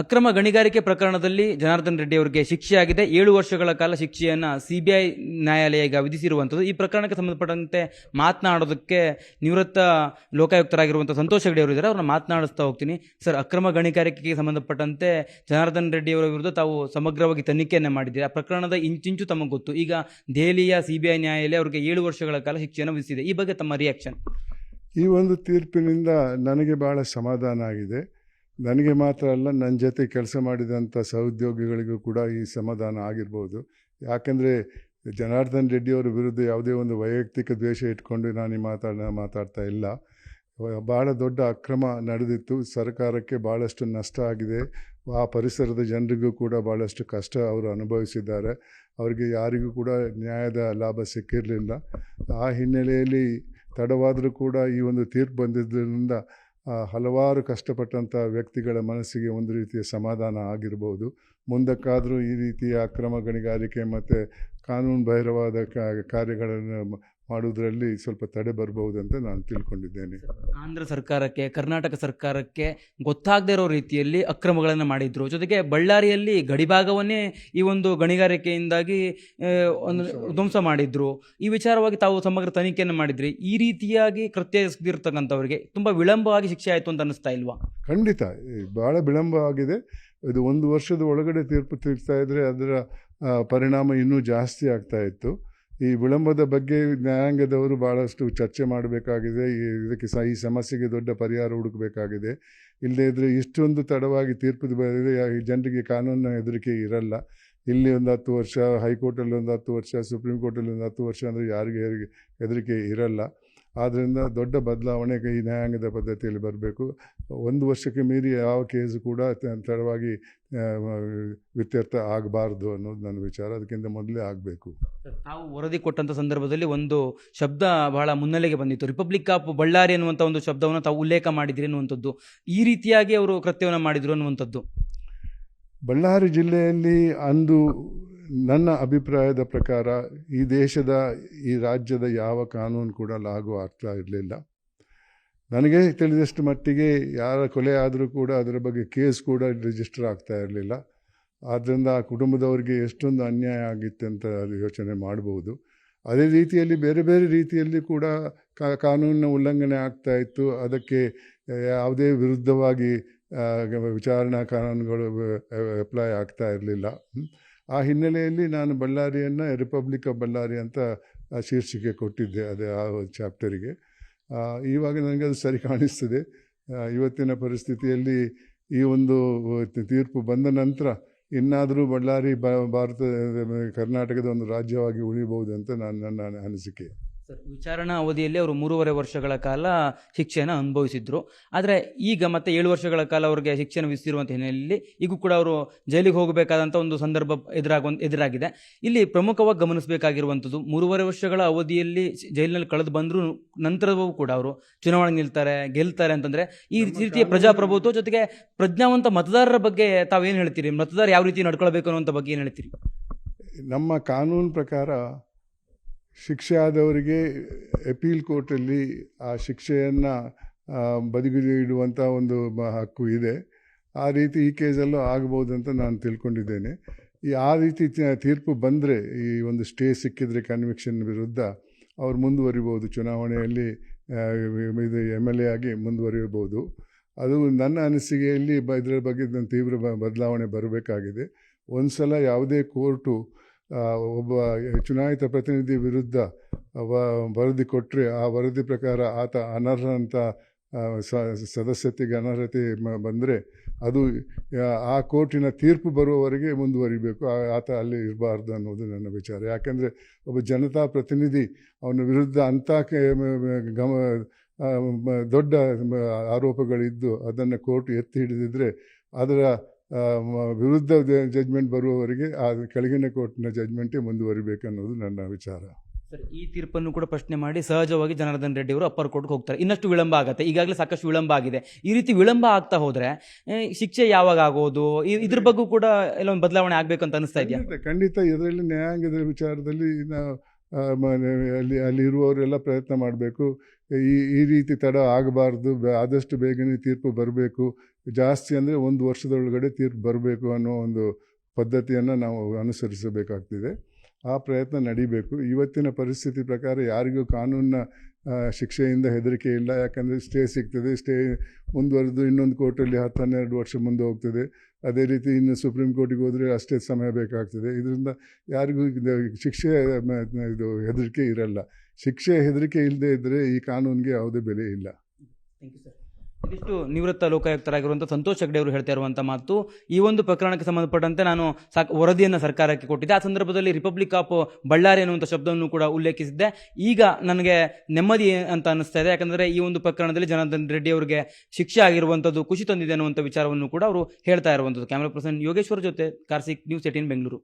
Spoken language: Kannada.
ಅಕ್ರಮ ಗಣಿಗಾರಿಕೆ ಪ್ರಕರಣದಲ್ಲಿ ಜನಾರ್ದನ್ ರೆಡ್ಡಿ ಅವರಿಗೆ ಶಿಕ್ಷೆಯಾಗಿದೆ. ಏಳು ವರ್ಷಗಳ ಕಾಲ ಶಿಕ್ಷೆಯನ್ನು ಸಿಬಿಐ ನ್ಯಾಯಾಲಯ ಈಗ ವಿಧಿಸಿರುವಂಥದ್ದು. ಈ ಪ್ರಕರಣಕ್ಕೆ ಸಂಬಂಧಪಟ್ಟಂತೆ ಮಾತನಾಡೋದಕ್ಕೆ ನಿವೃತ್ತ ಲೋಕಾಯುಕ್ತರಾಗಿರುವಂಥ ಸಂತೋಷ್ ಹೆಗಡೆ ಅವರು ಇದ್ದಾರೆ. ಅವ್ರನ್ನ ಮಾತನಾಡಿಸ್ತಾ ಹೋಗ್ತೀನಿ. ಸರ್, ಅಕ್ರಮ ಗಣಿಗಾರಿಕೆಗೆ ಸಂಬಂಧಪಟ್ಟಂತೆ ಜನಾರ್ದನ್ ರೆಡ್ಡಿ ಅವರ ವಿರುದ್ಧ ತಾವು ಸಮಗ್ರವಾಗಿ ತನಿಖೆಯನ್ನು ಮಾಡಿದ್ದೀರಿ? ಆ ಪ್ರಕರಣದ ಇಂಚಿಂಚು ತಮಗೆ ಗೊತ್ತು. ಈಗ ದೆಹಲಿಯ ಸಿಬಿಐ ನ್ಯಾಯಾಲಯ ಅವರಿಗೆ ಏಳು ವರ್ಷಗಳ ಕಾಲ ಶಿಕ್ಷೆಯನ್ನು ವಿಧಿಸಿದೆ. ಈ ಬಗ್ಗೆ ತಮ್ಮ ರಿಯಾಕ್ಷನ್ ಈ ಒಂದು ತೀರ್ಪಿನಿಂದ ನನಗೆ ಭಾಳ ಸಮಾಧಾನ ಆಗಿದೆ. ನನಗೆ ಮಾತ್ರ ಅಲ್ಲ ನನ್ನ ಜೊತೆ ಕೆಲಸ ಮಾಡಿದಂಥ ಸಹೋದ್ಯೋಗಿಗಳಿಗೂ ಕೂಡ ಈ ಸಮಾಧಾನ ಆಗಿರ್ಬೋದು. ಯಾಕೆಂದರೆ ಜನಾರ್ದನ್ ರೆಡ್ಡಿಯವರ ವಿರುದ್ಧ ಯಾವುದೇ ಒಂದು ವೈಯಕ್ತಿಕ ದ್ವೇಷ ಇಟ್ಕೊಂಡು ನಾನು ಈ ಮಾತಾಡ ಮಾತಾಡ್ತಾ ಇಲ್ಲ. ಭಾಳ ದೊಡ್ಡ ಅಕ್ರಮ ನಡೆದಿತ್ತು. ಸರ್ಕಾರಕ್ಕೆ ಭಾಳಷ್ಟು ನಷ್ಟ ಆಗಿದೆ. ಆ ಪರಿಸರದ ಜನರಿಗೂ ಕೂಡ ಭಾಳಷ್ಟು ಕಷ್ಟ ಅವರು ಅನುಭವಿಸಿದ್ದಾರೆ. ಅವರಿಗೆ ಯಾರಿಗೂ ಕೂಡ ನ್ಯಾಯದ ಲಾಭ ಸಿಕ್ಕಿರಲಿಲ್ಲ. ಆ ಹಿನ್ನೆಲೆಯಲ್ಲಿ ತಡವಾದರೂ ಕೂಡ ಈ ಒಂದು ತೀರ್ಪು ಬಂದಿದ್ದರಿಂದ ಹಲವಾರು ಕಷ್ಟಪಟ್ಟಂಥ ವ್ಯಕ್ತಿಗಳ ಮನಸ್ಸಿಗೆ ಒಂದು ರೀತಿಯ ಸಮಾಧಾನ ಆಗಿರ್ಬೋದು. ಮುಂದಕ್ಕಾದರೂ ಈ ರೀತಿಯ ಅಕ್ರಮ ಗಣಿಗಾರಿಕೆ ಮತ್ತು ಕಾನೂನು ಬಾಹಿರವಾದ ಕಾರ್ಯಗಳನ್ನು ಮಾಡುವುದರಲ್ಲಿ ಸ್ವಲ್ಪ ತಡೆ ಬರಬಹುದು ಅಂತ ನಾನು ತಿಳ್ಕೊಂಡಿದ್ದೇನೆ. ಆಂಧ್ರ ಸರ್ಕಾರಕ್ಕೆ ಕರ್ನಾಟಕ ಸರ್ಕಾರಕ್ಕೆ ಗೊತ್ತಾಗದೇ ಇರೋ ರೀತಿಯಲ್ಲಿ ಅಕ್ರಮಗಳನ್ನು ಮಾಡಿದ್ರು. ಜೊತೆಗೆ ಬಳ್ಳಾರಿಯಲ್ಲಿ ಗಡಿಭಾಗವನ್ನೇ ಈ ಒಂದು ಗಣಿಗಾರಿಕೆಯಿಂದಾಗಿ ಒಂದು ಧ್ವಂಸ ಮಾಡಿದ್ರು. ಈ ವಿಚಾರವಾಗಿ ತಾವು ಸಮಗ್ರ ತನಿಖೆಯನ್ನು ಮಾಡಿದ್ರಿ. ಈ ರೀತಿಯಾಗಿ ಕೃತ್ಯ ಎಸಗಿರ್ತಕ್ಕಂಥವ್ರಿಗೆ ತುಂಬ ವಿಳಂಬವಾಗಿ ಶಿಕ್ಷೆ ಆಯಿತು ಅಂತ ಅನ್ನಿಸ್ತಾ ಇಲ್ವಾ? ಖಂಡಿತ. ಬಹಳ ಭಾಳ ವಿಳಂಬ ಆಗಿದೆ. ಇದು ಒಂದು ವರ್ಷದ ಒಳಗಡೆ ತೀರ್ಪು ತೀರ್ತಾ ಇದ್ದರೆ ಅದರ ಪರಿಣಾಮ ಇನ್ನೂ ಜಾಸ್ತಿ ಆಗ್ತಾ ಇತ್ತು. ಈ ವಿಳಂಬದ ಬಗ್ಗೆ ನ್ಯಾಯಾಂಗದವರು ಭಾಳಷ್ಟು ಚರ್ಚೆ ಮಾಡಬೇಕಾಗಿದೆ. ಇದಕ್ಕೆ ಸ, ಈ ಸಮಸ್ಯೆಗೆ ದೊಡ್ಡ ಪರಿಹಾರ ಹುಡುಕಬೇಕಾಗಿದೆ. ಇಲ್ಲದೇ ಇದ್ದರೆ ಇಷ್ಟೊಂದು ತಡವಾಗಿ ತೀರ್ಪು ಈ ಜನರಿಗೆ ಕಾನೂನಿನ ಹೆದರಿಕೆ ಇರಲ್ಲ. ಇಲ್ಲಿ ಒಂದು ಹತ್ತು ವರ್ಷ, ಹೈಕೋರ್ಟಲ್ಲಿ ಒಂದು ಹತ್ತು ವರ್ಷ, ಸುಪ್ರೀಂ ಕೋರ್ಟಲ್ಲಿ ಒಂದು ಹತ್ತು ವರ್ಷ ಅಂದರೆ ಯಾರಿಗೆ ಹೆದರಿಕೆ ಇರಲ್ಲ. ಆದ್ದರಿಂದ ದೊಡ್ಡ ಬದಲಾವಣೆ ಈ ನ್ಯಾಯಾಂಗದ ಪದ್ಧತಿಯಲ್ಲಿ ಬರಬೇಕು. ಒಂದು ವರ್ಷಕ್ಕೆ ಮೀರಿ ಯಾವ ಕೇಸು ಕೂಡ ತಡವಾಗಿ ವ್ಯತ್ಯರ್ಥ ಆಗಬಾರ್ದು ಅನ್ನೋದು ನನ್ನ ವಿಚಾರ. ಅದಕ್ಕಿಂತ ಮೊದಲೇ ಆಗಬೇಕು. ತಾವು ವರದಿ ಕೊಟ್ಟಂಥ ಸಂದರ್ಭದಲ್ಲಿ ಒಂದು ಶಬ್ದ ಬಹಳ ಮುನ್ನೆಲೆಗೆ ಬಂದಿತ್ತು. ರಿಪಬ್ಲಿಕ್ ಆಫ್ ಬಳ್ಳಾರಿ ಅನ್ನುವಂಥ ಒಂದು ಶಬ್ದವನ್ನು ತಾವು ಉಲ್ಲೇಖ ಮಾಡಿದ್ರಿ ಅನ್ನುವಂಥದ್ದು ಈ ರೀತಿಯಾಗಿ ಅವರು ಕೃತ್ಯವನ್ನು ಮಾಡಿದರು ಅನ್ನುವಂಥದ್ದು ಬಳ್ಳಾರಿ ಜಿಲ್ಲೆಯಲ್ಲಿ ಅಂದು ನನ್ನ ಅಭಿಪ್ರಾಯದ ಪ್ರಕಾರ ಈ ದೇಶದ, ಈ ರಾಜ್ಯದ ಯಾವ ಕಾನೂನು ಕೂಡ ಲಾಗು ಆಗ್ತಾ ಇರಲಿಲ್ಲ. ನನಗೆ ತಿಳಿದಷ್ಟು ಮಟ್ಟಿಗೆ ಯಾರ ಕೊಲೆ ಆದರೂ ಕೂಡ ಅದರ ಬಗ್ಗೆ ಕೇಸ್ ಕೂಡ ರಿಜಿಸ್ಟರ್ ಆಗ್ತಾ ಇರಲಿಲ್ಲ. ಆದ್ದರಿಂದ ಆ ಕುಟುಂಬದವರಿಗೆ ಎಷ್ಟೊಂದು ಅನ್ಯಾಯ ಆಗಿತ್ತು ಅಂತ ಯೋಚನೆ ಮಾಡಬಹುದು ಅದೇ ರೀತಿಯಲ್ಲಿ ಬೇರೆ ಬೇರೆ ರೀತಿಯಲ್ಲಿ ಕೂಡ ಕಾನೂನಿನ ಉಲ್ಲಂಘನೆ ಆಗ್ತಾ ಇತ್ತು. ಅದಕ್ಕೆ ಯಾವುದೇ ವಿರುದ್ಧವಾಗಿ ವಿಚಾರಣಾ ಕಾನೂನುಗಳು ಅಪ್ಲೈ ಆಗ್ತಾ ಇರಲಿಲ್ಲ. ಆ ಹಿನ್ನೆಲೆಯಲ್ಲಿ ನಾನು ಬಳ್ಳಾರಿಯನ್ನು ರಿಪಬ್ಲಿಕ್ ಆಫ್ ಬಳ್ಳಾರಿ ಅಂತ ಶೀರ್ಷಿಕೆ ಕೊಟ್ಟಿದ್ದೆ ಅದೇ ಆ ಚಾಪ್ಟರಿಗೆ ಇವಾಗ ನನಗೆ ಅದು ಸರಿ ಕಾಣಿಸ್ತದೆ. ಇವತ್ತಿನ ಪರಿಸ್ಥಿತಿಯಲ್ಲಿ ಈ ಒಂದು ತೀರ್ಪು ಬಂದ ನಂತರ ಇನ್ನಾದರೂ ಬಳ್ಳಾರಿ ಭಾರತ ಕರ್ನಾಟಕದ ಒಂದು ರಾಜ್ಯವಾಗಿ ಉಳಿಬಹುದು ಅಂತ ನಾನು ನನ್ನ ಅನಿಸಿಕೆ. ಸರ್ ವಿಚಾರಣಾ ಅವಧಿಯಲ್ಲಿ ಅವರು ಮೂರುವರೆ ವರ್ಷಗಳ ಕಾಲ ಶಿಕ್ಷೆಯನ್ನು ಅನುಭವಿಸಿದ್ರು. ಆದರೆ ಈಗ ಮತ್ತೆ ಏಳು ವರ್ಷಗಳ ಕಾಲ ಅವರಿಗೆ ಶಿಕ್ಷೆಯನ್ನು ವಿಧಿಸಿರುವಂಥ ಹಿನ್ನೆಲೆಯಲ್ಲಿ ಈಗೂ ಕೂಡ ಅವರು ಜೈಲಿಗೆ ಹೋಗಬೇಕಾದಂಥ ಒಂದು ಸಂದರ್ಭ ಎದುರಾಗುವಂತ ಎದುರಾಗಿದೆ. ಇಲ್ಲಿ ಪ್ರಮುಖವಾಗಿ ಗಮನಿಸಬೇಕಾಗಿರುವಂಥದ್ದು ಮೂರುವರೆ ವರ್ಷಗಳ ಅವಧಿಯಲ್ಲಿ ಜೈಲಿನಲ್ಲಿ ಕಳೆದು ಬಂದರೂ ನಂತರವೂ ಕೂಡ ಅವರು ಚುನಾವಣೆ ನಿಲ್ತಾರೆ ಗೆಲ್ತಾರೆ ಅಂತಂದ್ರೆ ಈ ರೀತಿಯ ಪ್ರಜಾಪ್ರಭುತ್ವ ಜೊತೆಗೆ ಪ್ರಜ್ಞಾವಂತ ಮತದಾರರ ಬಗ್ಗೆ ತಾವೇನು ಹೇಳ್ತೀರಿ? ಮತದಾರ ಯಾವ ರೀತಿ ನಡ್ಕೊಳ್ಬೇಕು ಅನ್ನುವಂಥ ಬಗ್ಗೆ ಏನು ಹೇಳ್ತೀರಿ? ನಮ್ಮ ಕಾನೂನು ಪ್ರಕಾರ ಶಿಕ್ಷೆ ಆದವರಿಗೆ ಅಪೀಲ್ ಕೋರ್ಟಲ್ಲಿ ಆ ಶಿಕ್ಷೆಯನ್ನು ಬದಿಗಿಡಿ ಇಡುವಂಥ ಒಂದು ಹಕ್ಕು ಇದೆ. ಆ ರೀತಿ ಈ ಕೇಸಲ್ಲೂ ಆಗ್ಬೋದು ಅಂತ ನಾನು ತಿಳ್ಕೊಂಡಿದ್ದೇನೆ. ಈ ಆ ರೀತಿ ತೀರ್ಪು ಬಂದರೆ ಈ ಒಂದು ಸ್ಟೇ ಸಿಕ್ಕಿದ್ರೆ ಕನ್ವಿಕ್ಷನ್ ವಿರುದ್ಧ ಅವ್ರು ಮುಂದುವರಿಬೋದು. ಚುನಾವಣೆಯಲ್ಲಿ ಇದು ಎಂ ಎಲ್ ಎ ಆಗಿ ಮುಂದುವರಿಯಬಹುದು. ಅದು ನನ್ನ ಅನಿಸಿಕೆಯಲ್ಲಿ ಬ, ಇದರ ಬಗ್ಗೆ ತೀವ್ರ ಬದಲಾವಣೆ ಬರಬೇಕಾಗಿದೆ. ಒಂದು ಸಲ ಯಾವುದೇ ಕೋರ್ಟು ಒಬ್ಬ ಚುನಾಯಿತ ಪ್ರತಿನಿಧಿ ವಿರುದ್ಧ ವರದಿ ಕೊಟ್ಟರೆ ಆ ವರದಿ ಪ್ರಕಾರ ಆತ ಅನರ್ಹ ಅಂತ ಸದಸ್ಯತೆಗೆ ಅನರ್ಹತೆ ಬಂದರೆ ಅದು ಆ, ಕೋರ್ಟಿನ ತೀರ್ಪು ಬರುವವರೆಗೆ ಮುಂದುವರಿಬೇಕು. ಆತ ಅಲ್ಲಿ ಇರಬಾರ್ದು ಅನ್ನೋದು ನನ್ನ ವಿಚಾರ. ಯಾಕೆಂದರೆ ಒಬ್ಬ ಜನತಾ ಪ್ರತಿನಿಧಿ ಅವನ ವಿರುದ್ಧ ಅಂಥ ಗಮ ದೊಡ್ಡ ಆರೋಪಗಳಿದ್ದು ಅದನ್ನು ಕೋರ್ಟ್ ಎತ್ತಿ ಹಿಡಿದಿದ್ದರೆ ಅದರ ವಿರುದ್ಧ ಜಜ್ಮೆಂಟ್ ಬರುವವರೆಗೆ ಆ ಕೆಳಗಿನ ಕೋರ್ಟ್ನ ಜಜ್ಮೆಂಟೇ ಮುಂದುವರಿಬೇಕನ್ನೋದು ನನ್ನ ವಿಚಾರ. ಸರ್ ಈ ತೀರ್ಪನ್ನು ಕೂಡ ಪ್ರಶ್ನೆ ಮಾಡಿ ಸಹಜವಾಗಿ ಜನಾರ್ದನ್ ರೆಡ್ಡಿ ಅವರು ಅಪ್ಪರ್ ಕೋರ್ಟ್ಗೆ ಹೋಗ್ತಾರೆ. ಇನ್ನಷ್ಟು ವಿಳಂಬ ಆಗುತ್ತೆ. ಈಗಾಗಲೇ ಸಾಕಷ್ಟು ವಿಳಂಬ ಆಗಿದೆ. ಈ ರೀತಿ ವಿಳಂಬ ಆಗ್ತಾ ಹೋದ್ರೆ ಶಿಕ್ಷೆ ಯಾವಾಗ ಆಗೋದು? ಇದ್ರ ಬಗ್ಗೆ ಕೂಡ ಎಲ್ಲ ಒಂದು ಬದಲಾವಣೆ ಆಗ್ಬೇಕು ಅಂತ ಅನಿಸ್ತಾ ಇದೆಯಾ? ಖಂಡಿತ ಇದರಲ್ಲಿ ನ್ಯಾಯಾಂಗದ ವಿಚಾರದಲ್ಲಿ ನಾವು ಅಲ್ಲಿ, ಅಲ್ಲಿರುವವರೆಲ್ಲ ಪ್ರಯತ್ನ ಮಾಡಬೇಕು. ಈ ಈ ರೀತಿ ತಡ ಆಗಬಾರ್ದು. ಆದಷ್ಟು ಬೇಗನೆ ತೀರ್ಪು ಬರಬೇಕು. ಜಾಸ್ತಿ ಅಂದರೆ ಒಂದು ವರ್ಷದೊಳಗಡೆ ತೀರ್ಪು ಬರಬೇಕು ಅನ್ನೋ ಒಂದು ಪದ್ಧತಿಯನ್ನು ನಾವು ಅನುಸರಿಸಬೇಕಾಗ್ತಿದೆ. ಆ ಪ್ರಯತ್ನ ನಡಿಬೇಕು. ಇವತ್ತಿನ ಪರಿಸ್ಥಿತಿ ಪ್ರಕಾರ ಯಾರಿಗೂ ಕಾನೂನಿನ ಶಿಕ್ಷೆಯಿಂದ ಹೆದರಿಕೆ ಇಲ್ಲ ಯಾಕಂದರೆ ಸ್ಟೇ ಸಿಗ್ತದೆ. ಸ್ಟೇ ಮುಂದುವರೆದು ಇನ್ನೊಂದು ಕೋರ್ಟಲ್ಲಿ ಹತ್ತು, ಹನ್ನೆರಡು ವರ್ಷ ಮುಂದೆ ಹೋಗ್ತದೆ. ಅದೇ ರೀತಿ ಇನ್ನು ಸುಪ್ರೀಂ ಕೋರ್ಟಿಗೆ ಹೋದರೆ ಅಷ್ಟೇ ಸಮಯ ಬೇಕಾಗ್ತದೆ. ಇದರಿಂದ ಯಾರಿಗೂ ಶಿಕ್ಷೆ ಇದು ಹೆದರಿಕೆ ಇರಲ್ಲ. ಶಿಕ್ಷೆ, ಹೆದರಿಕೆ ಇಲ್ಲದೆ ಇದ್ದರೆ ಈ ಕಾನೂನಿಗೆ ಯಾವುದೇ ಬೆಲೆ ಇಲ್ಲ. ಇದಿಷ್ಟು ನಿವೃತ್ತ ಲೋಕಾಯುಕ್ತರಾಗಿರುವಂಥ ಸಂತೋಷ್ ಹೆಗ್ಡೆ ಅವರು ಹೇಳ್ತಾ ಇರುವಂಥ ಮಾತು. ಈ ಒಂದು ಪ್ರಕರಣಕ್ಕೆ ಸಂಬಂಧಪಟ್ಟಂತೆ ನಾನು ಸಾಕ್ ವರದಿಯನ್ನು ಸರ್ಕಾರಕ್ಕೆ ಕೊಟ್ಟಿದ್ದೆ. ಆ ಸಂದರ್ಭದಲ್ಲಿ ರಿಪಬ್ಲಿಕ್ ಆಫ್ ಬಳ್ಳಾರಿ ಅನ್ನುವಂಥ ಶಬ್ದವನ್ನು ಕೂಡ ಉಲ್ಲೇಖಿಸಿದ್ದೆ. ಈಗ ನನಗೆ ನೆಮ್ಮದಿ ಅಂತ ಅನ್ನಿಸ್ತಾ ಇದೆ. ಯಾಕಂದರೆ ಈ ಒಂದು ಪ್ರಕರಣದಲ್ಲಿ ಜನಾರ್ದನ್ ರೆಡ್ಡಿ ಅವರಿಗೆ ಶಿಕ್ಷೆ ಆಗಿರುವಂಥದ್ದು ಖುಷಿ ತಂದಿದೆ ಅನ್ನುವಂಥ ವಿಚಾರವನ್ನು ಕೂಡ ಅವರು ಹೇಳ್ತಾ ಇರುವಂಥದ್ದು. ಕ್ಯಾಮರಾ ಪರ್ಸನ್ ಯೋಗೇಶ್ವರ್ ಜೊತೆ ಕಾರ್ಸಿಕ್ ನ್ಯೂಸ್ ಏಟೀನ್ ಬೆಂಗಳೂರು.